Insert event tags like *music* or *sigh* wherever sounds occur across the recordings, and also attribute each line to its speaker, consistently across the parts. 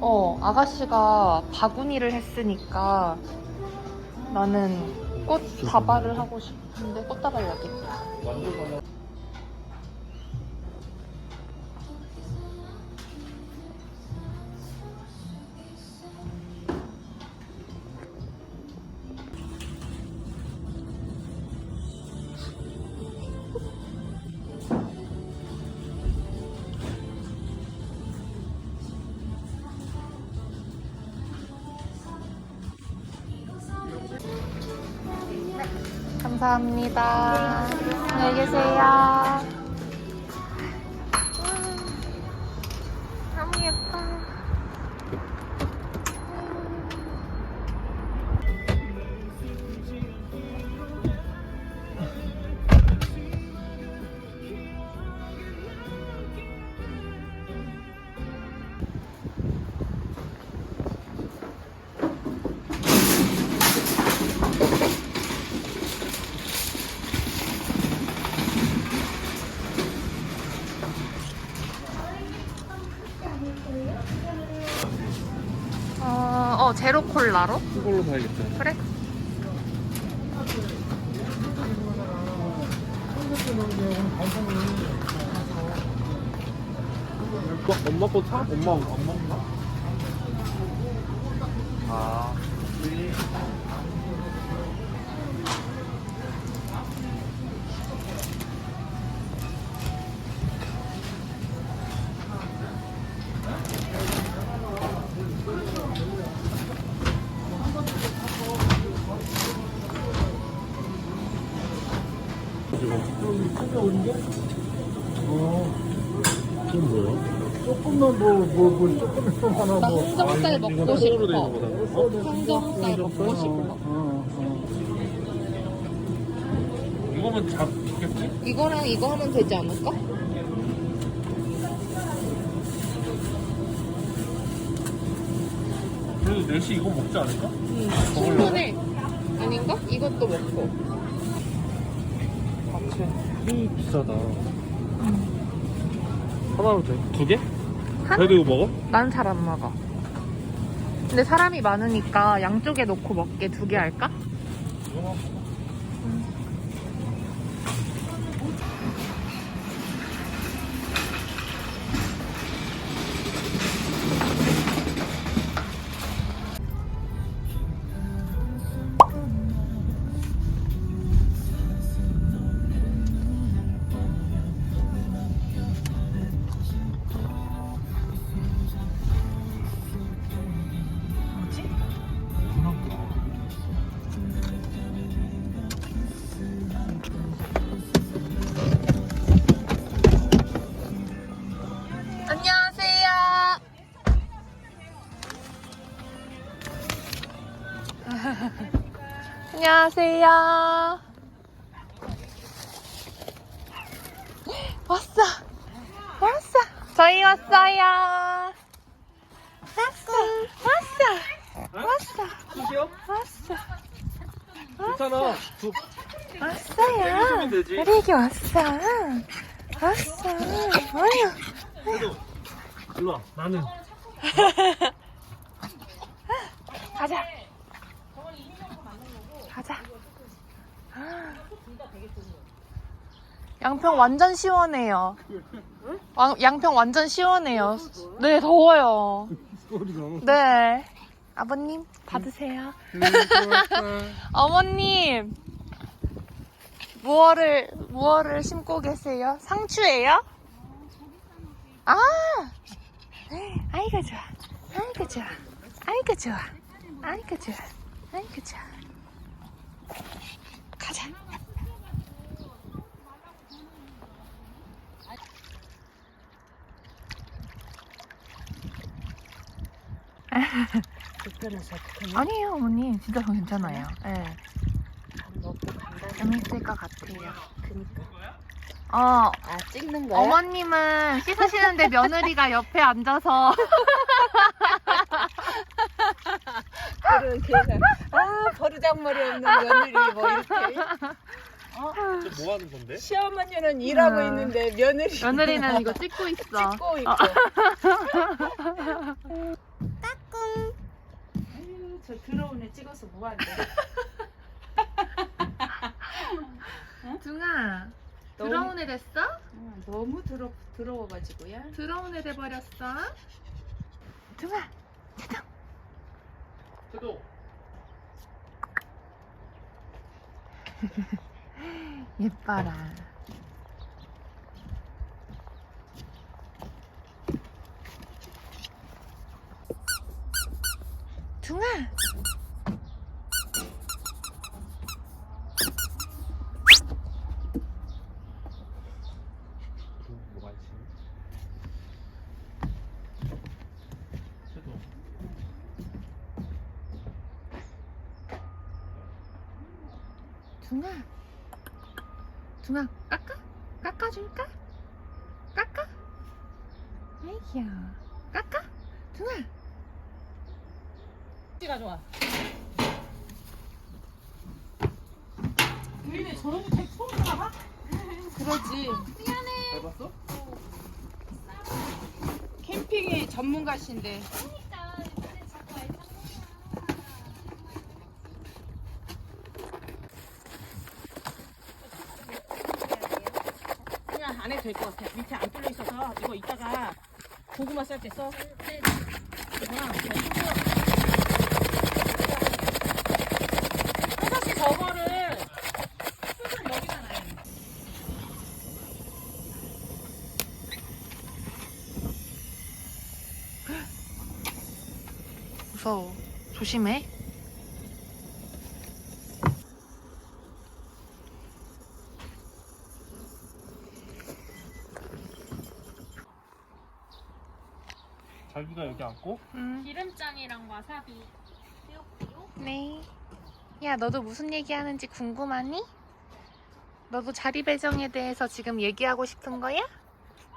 Speaker 1: 어, 아가씨가 바구니를 했으니까 나는 꽃 다발을 하고 싶은데 꽃다발 여기 있다.
Speaker 2: 완전
Speaker 1: 감사합니다. 안녕히 계세요. 제로 콜라로?
Speaker 2: 이걸로 사야겠다.
Speaker 1: 그래.
Speaker 2: 어, 엄마 거 사? 엄마 안먹 뭐,
Speaker 3: 뭐, 뭐, 조금만 하나
Speaker 1: 나
Speaker 3: 뭐.
Speaker 1: 항정살 먹고
Speaker 2: 이거
Speaker 1: 싶어.
Speaker 2: 어?
Speaker 1: 항정살 먹고 싶어.
Speaker 3: 어, 어.
Speaker 2: 이거만 잡겠지?
Speaker 1: 이거랑 이거 하면 되지 않을까?
Speaker 2: 그래도 넷이 이거 먹지 않을까?
Speaker 1: 응. 충분해. 아닌가? 이것도 먹고.
Speaker 2: 이 비싸다. 하나로 돼? 두 개?
Speaker 1: 한?
Speaker 2: 그래도 이거 먹어?
Speaker 1: 난 잘 안 먹어. 근데 사람이 많으니까 양쪽에 놓고 먹게 두 개 할까?
Speaker 2: 이
Speaker 1: 안녕하세요. 왔어. 왔어. 저희 왔어요. 왔어. 왔어. 왔어. 왔어.
Speaker 2: 괜찮아. 두.
Speaker 1: 왔어요. 우리 애기 왔어. 왔어. 어휴.
Speaker 2: 일로 와. 나는.
Speaker 1: 가자. 가자. 양평 완전 시원해요. 왕- 양평 완전 시원해요. 네, 더워요.
Speaker 2: 소리가.
Speaker 1: 네. 아버님, 받으세요. *laughs* 어머님, 무얼을, 무얼을 심고 계세요? 상추예요? 아! 아이고, 좋아. 아이고, 좋아. 아이고, 좋아. 아이고, 좋아. 아이고, 좋아. 가자.
Speaker 4: 불편해서?
Speaker 1: 아니에요, 어머니. 진짜 저 괜찮아요. 예.
Speaker 4: 밥 먹고 간다.
Speaker 1: 재밌을 것 같아요.
Speaker 4: 그니까.
Speaker 1: 어,
Speaker 4: 아 찍는 거야?
Speaker 1: 어머님은 씻으시는데 며느리가 옆에 앉아서 *laughs*
Speaker 4: 그런 걔가 아 버르장머리 없는 며느리 뭐 이렇게
Speaker 2: 뭐 하는 건데?
Speaker 4: 시어머니는 일하고
Speaker 1: 아.
Speaker 4: 있는데 며느리
Speaker 1: 며느리는 이거 *laughs* 찍고 있어.
Speaker 4: 찍고 있고 아유 저 들어오네 찍어서 뭐한대 *laughs*
Speaker 1: 둥아,
Speaker 4: 너무-
Speaker 1: 들어온 애 됐어?
Speaker 4: 어, 너무 들어 들어워가지고야
Speaker 1: 들어온 애 돼버렸어. 둥아,
Speaker 2: 태도. *laughs*
Speaker 1: 예뻐라. 둥아,
Speaker 2: 뭐가 있지? 태도.
Speaker 1: 둥아, 둥아, 깎아? 깎아줄까? 깎아? 아이야, 깎아? 둥아.
Speaker 4: 찌가 좋아 그러지
Speaker 2: 잘 봤어?
Speaker 4: 캠핑의 전문가신데 될 것 같아. 밑에 안 뚫려 있어서 이거 이따가 고구마 쌀 때 써. 그냥 사실 저거를 술은 여기다 돼.
Speaker 1: 무서워. 조심해.
Speaker 2: 자기가 여기 앉고?
Speaker 1: 응.
Speaker 5: 기름장이랑 와사비
Speaker 1: 네. 야, 너도 무슨 얘기하는지 궁금하니? 너도 자리 배정에 대해서 지금 얘기하고 싶은 거야?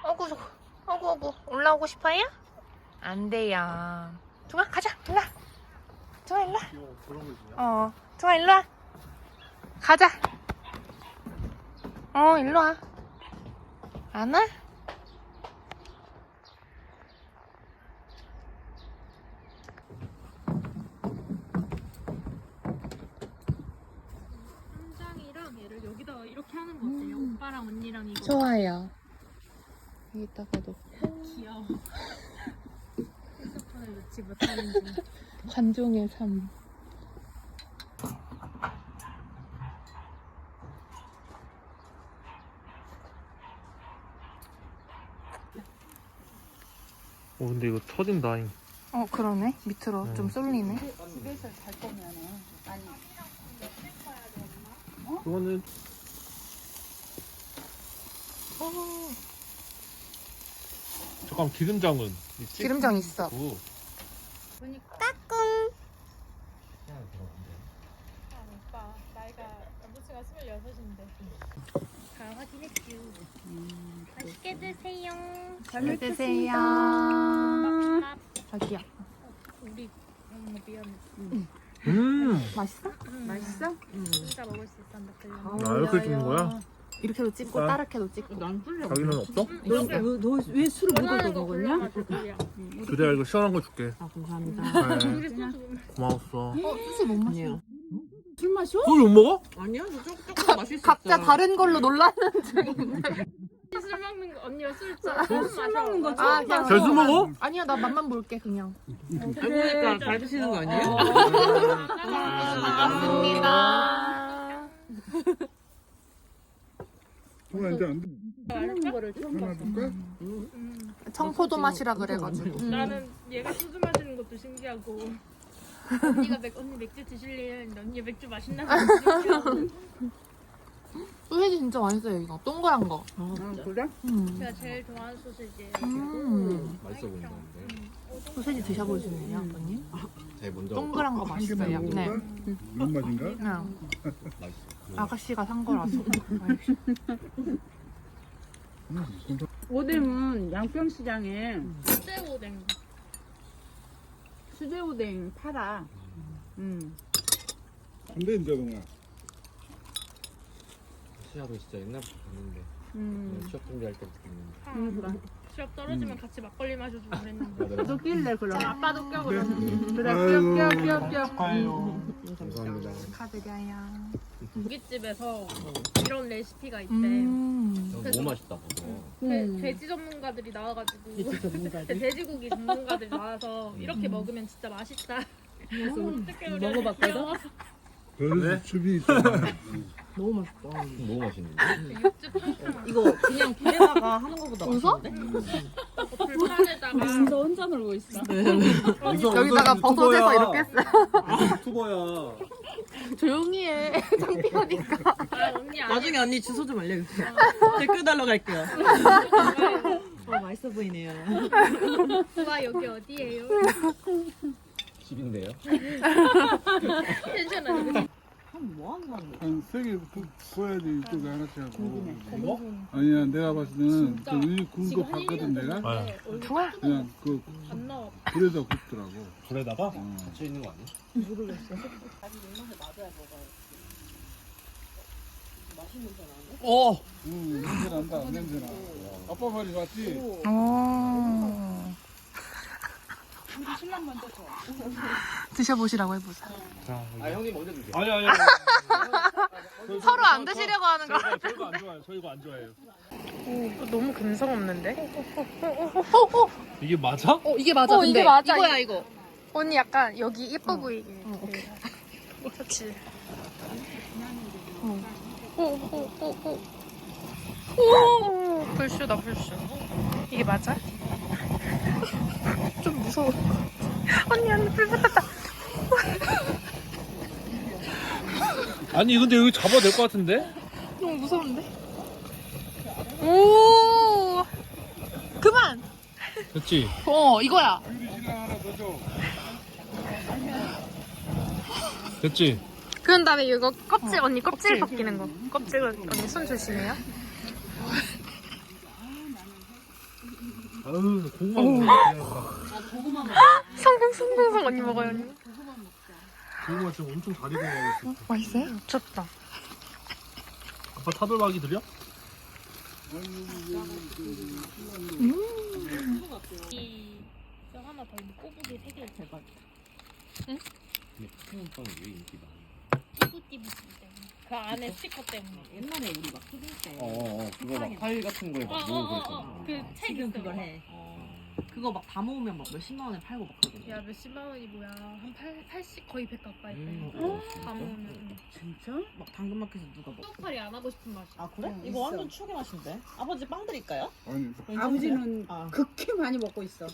Speaker 1: 어구, 어구, 어구, 올라오고 싶어요? 안 돼요. 둥아, 가자, 일로 와. 둥아, 일로 와.
Speaker 2: 귀여워. 그런 거 있냐?
Speaker 1: 어, 둥아, 일로 와. 가자. 어, 일로 와. 안 와?
Speaker 5: 오빠랑 언니랑 이거
Speaker 1: 좋아요. 여기다가 놓고.
Speaker 5: 귀여워 핸드폰을 놓지 못하는 중
Speaker 1: 관종의 삶.
Speaker 2: 어 근데 이거 터진다잉.
Speaker 1: 어, 그러네. 밑으로
Speaker 2: 음.
Speaker 1: 좀 쏠리네.
Speaker 4: 집에서 잘 거면은 아니
Speaker 2: 그거는 잠깐 기름장은 있지?
Speaker 1: 기름장 있어.
Speaker 2: 오.
Speaker 5: 오빠 나이가 여보씨가 26인데 다 확인했죠 맛있게 드세요
Speaker 1: 잘 드세요.
Speaker 5: 밥
Speaker 1: 자기야.
Speaker 5: 우리 엄마 미안해
Speaker 2: 음.
Speaker 1: 맛있어?
Speaker 4: 맛있어?
Speaker 5: 진짜 먹을 수 있었는데 그냥
Speaker 2: 아 이렇게 주는 거야?
Speaker 1: 이렇게도 찍고
Speaker 2: 아.
Speaker 1: 따르게도 찍고.
Speaker 4: 난
Speaker 2: 자기는 없어?
Speaker 4: 너왜 술을
Speaker 5: 골라가지고 그냥
Speaker 2: 그래 이거 시원한 거 줄게.
Speaker 4: 아 감사합니다
Speaker 2: 네. *laughs*
Speaker 5: 소주
Speaker 2: 고마웠어.
Speaker 1: 어, 수시 못 마셔.
Speaker 4: 술 마셔?
Speaker 2: 소주 못 먹어?
Speaker 4: 아니야 너 조금 조금 마실 수
Speaker 1: 각자 다른 걸로 놀라는. *laughs*
Speaker 5: 술 먹는 거 언니가 술 처음
Speaker 4: 술 먹는 거
Speaker 1: 아,
Speaker 4: 처음
Speaker 1: 그냥.
Speaker 2: 잘 술 먹어?
Speaker 1: 아니야, 나 맛만 볼게 그냥.
Speaker 4: 그러니까 잘 드시는 거 아니에요?
Speaker 1: 맞습니다.
Speaker 3: 정말 이제 안 돼.
Speaker 4: 먹는 거를 처음
Speaker 3: 하나
Speaker 4: 봤어
Speaker 3: 줄까?
Speaker 1: 청포도 맛이라 그래가지고.
Speaker 5: 나는 얘가 소주 마시는 것도 신기하고 언니가 맥 언니 맥주 드실래요? 했는데 언니 맥주 마신다고 신기하고 *laughs*
Speaker 1: 소세지 진짜 맛있어요 이거. 동그란 거.
Speaker 4: 아 그래?
Speaker 1: 음.
Speaker 5: 제가 제일 좋아하는 소시지예요
Speaker 1: 음.
Speaker 6: 맛있어 보인다는데.
Speaker 1: 소세지 드셔보시네요, 아버님.
Speaker 6: 제일 먼저
Speaker 1: 동그란
Speaker 3: 거한
Speaker 1: 맛있어요. 네.
Speaker 3: 무슨 맛인가?
Speaker 1: 응.
Speaker 6: 맛있어.
Speaker 1: 아가씨가 산 거라서.
Speaker 7: 오뎅은 양평시장에
Speaker 5: 수제 오뎅.
Speaker 7: 수제 오뎅 팔아. 음.
Speaker 3: 근데 이제 동아
Speaker 6: 시야도 진짜 옛날부터 봤는데
Speaker 7: 음.
Speaker 6: 취업 준비할 때부터 봤는데
Speaker 7: 음, 그래.
Speaker 5: 시합 떨어지면 같이 막걸리 마셔주고 그랬는데.
Speaker 7: 또 낄래 그럼.
Speaker 5: 아빠도 껴 그러면.
Speaker 7: 그래
Speaker 3: 아이고.
Speaker 7: 껴껴 껴껴.
Speaker 6: 감사합니다
Speaker 1: 축하드려요. *laughs*
Speaker 5: 고깃집에서 이런 레시피가 있대.
Speaker 1: 음.
Speaker 6: 너무 맛있다 그거
Speaker 5: 돼- 돼지 전문가들이 나와가지고 *laughs* 돼지고기 전문가들이 나와서 이렇게 먹으면 진짜 맛있다. *laughs* 어떻게 먹어봤거든?
Speaker 3: 그래서 춥이 있잖아
Speaker 4: 너무 맛있다.
Speaker 6: 너무 맛있는데.
Speaker 4: 이거 그냥 불에다가 하는 거보다
Speaker 1: 웃어?
Speaker 4: 맛있는데?
Speaker 5: 불판에다가
Speaker 7: 진짜 혼자 놀고 있어.
Speaker 1: 여기다가 버섯에서 이렇게 했어.
Speaker 6: 투버야
Speaker 1: 조용히 해. *laughs* 창피하니까.
Speaker 5: 아, 언니 아니
Speaker 4: 나중에 언니 주소 좀 알려주세요. 댓글 달러 갈게요. 어, 맛있어 보이네요.
Speaker 5: 와 여기 어디예요?
Speaker 6: 집인데요 *laughs*
Speaker 5: 텐션 아니고
Speaker 4: 한 뭐 하는 사람
Speaker 3: 한세 개 구워야지 이쪽에 하나씩 하고 아니야 내가 봤을 때는
Speaker 5: 진짜.
Speaker 3: 저기 구운 거 봤거든 내가
Speaker 2: 아,
Speaker 1: 좋아.
Speaker 3: 그냥 그
Speaker 5: 안 나와.
Speaker 3: 불에다 굽더라고
Speaker 2: 불에다가?
Speaker 3: 어.
Speaker 6: 갇혀 있는 거 아니야?
Speaker 2: 어!
Speaker 3: 응 냄새 난다 냄새 나 아빠 말이 맞지?
Speaker 1: 오. 드셔보시라고 해보자.
Speaker 6: 아 형님 먼저 드세요
Speaker 2: 아니 아니
Speaker 1: 서로 안 드시려고 하는 거.
Speaker 2: 저희 저희거 안 좋아해요 저희 거안 좋아해요
Speaker 1: 오, 너무 감성 없는데?
Speaker 2: 이게 맞아?
Speaker 1: 어, 이게 맞아. 근데
Speaker 5: 이게 맞아,
Speaker 1: 이거야, 이거. 언니 약간 여기 예뻐 보이게. 오케이. 그렇지. 어. 오, 오, 오, 오. 오, 불쇼다, 불쇼. 이게 맞아? 좀 무서워. *laughs* 언니, 언니, 불 붙었다. *laughs*
Speaker 2: 아니 근데 여기 잡아야 될것 같은데?
Speaker 1: 너무 무서운데? 오! 그만!
Speaker 2: 됐지? *laughs*
Speaker 1: 어, 이거야.
Speaker 2: 됐지?
Speaker 1: 그런 다음에 이거 껍질, 언니 껍질 벗기는 거. 껍질을, 언니 손 조심해요.
Speaker 2: 아유 고구마 먹 어 *gasps*
Speaker 1: 성공, 성공, 성 언니 먹어요, 언니.
Speaker 2: 고구마 지금 엄청 잘 익어가고 있어
Speaker 1: 맛있어요? 미쳤다.
Speaker 2: 아빠 타돌박이 드려?
Speaker 5: 이저 하나 더 있는 꼬부기 세개 대박.
Speaker 6: 근데 푸른빵이 왜 인기 많아
Speaker 5: 띠부띠부 때문에. 그 안에 스티커 때문에.
Speaker 4: 옛날에 우리 막 초딩 때
Speaker 6: 어어 그거 막 파일 같은 거에 막 모으고 그랬잖아
Speaker 5: 그책
Speaker 4: 지금 그걸 해. 그거 막 다 모으면 막 몇십만 원에 팔고 막 그러거든.
Speaker 5: 야 몇십만 원이 뭐야? 한 8, 80 거의 100 가까이 돼.
Speaker 6: 음, 어,
Speaker 5: 다 모으면.
Speaker 7: 진짜?
Speaker 4: 막 당근마켓에서 누가 먹.
Speaker 5: 떡팔이 안 하고 싶은 맛이.
Speaker 4: 아 그래?
Speaker 7: 응,
Speaker 4: 이거. 완전 추억의 맛인데. 아버지 빵 드릴까요?
Speaker 3: 아니
Speaker 7: 아버지는
Speaker 4: 아.
Speaker 7: 극히 많이 먹고 있어.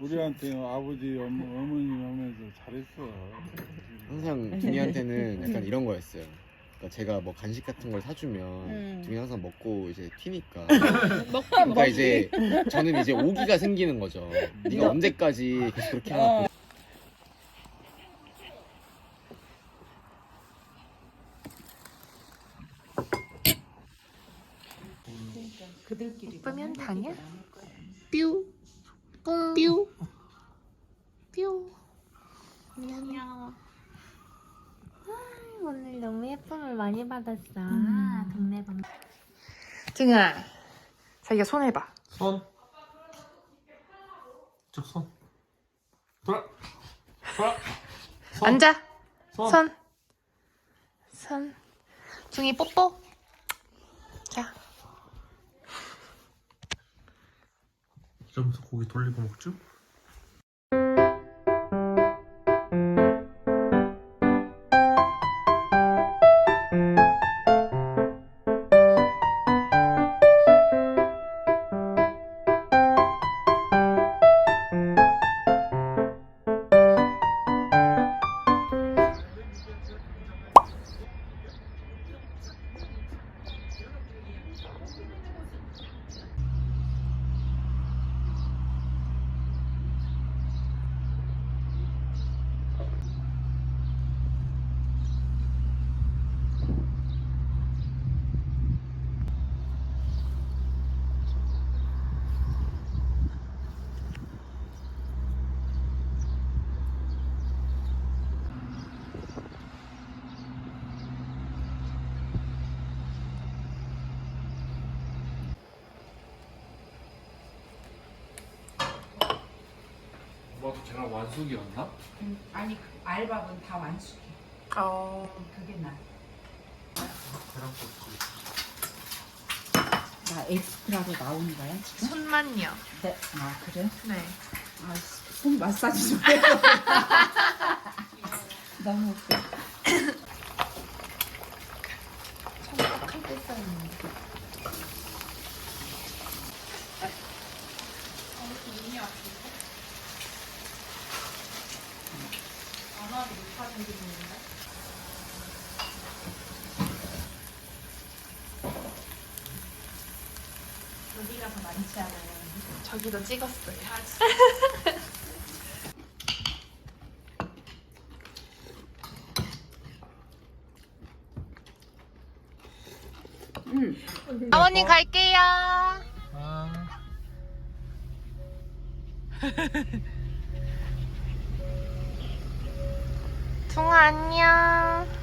Speaker 3: 우리한테 아버지 어머, 어머님 하면서 잘했어
Speaker 6: 항상 *laughs* 둥이한테는 약간 이런 거였어요 그러니까 제가 뭐 간식 같은 걸 사주면
Speaker 7: 음.
Speaker 6: 둥이 항상 먹고 이제 튀니까 *laughs*
Speaker 7: 먹긴
Speaker 6: 그러니까 이제 저는 이제 오기가 생기는 거죠 네가 언제까지 계속 그렇게 하나
Speaker 4: 그들끼리.
Speaker 1: 예쁘면 다냐? 뾰. 뿡. 뾰. 뾰. 안녕. 오늘 너무 예쁨을 많이 받았어. 동네 방. 등아, 자기가 손 해봐.
Speaker 2: 손 쭉 손. 돌아 돌아 손.
Speaker 1: 앉아.
Speaker 2: 손.
Speaker 1: 손. 손. 중이 뽀뽀. 자.
Speaker 2: 이러면서 고기 돌리고 먹죠? 엄마도 쟤랑 완숙이었나?
Speaker 7: 아니 알밥은 다 완숙해.
Speaker 1: 어.
Speaker 7: 그게 나.
Speaker 2: 걔랑 또
Speaker 7: 나 엑스트라로 나오는 거야?
Speaker 1: 손만요.
Speaker 7: 네. 아 그래?
Speaker 1: 네.
Speaker 7: 아, 손 마사지 좀 *laughs* 해. *laughs* 너무 웃겨.
Speaker 1: 저기도 찍었어요.
Speaker 7: 응.
Speaker 1: 아버님 갈게요.
Speaker 2: 아.
Speaker 1: 퉁아 안녕.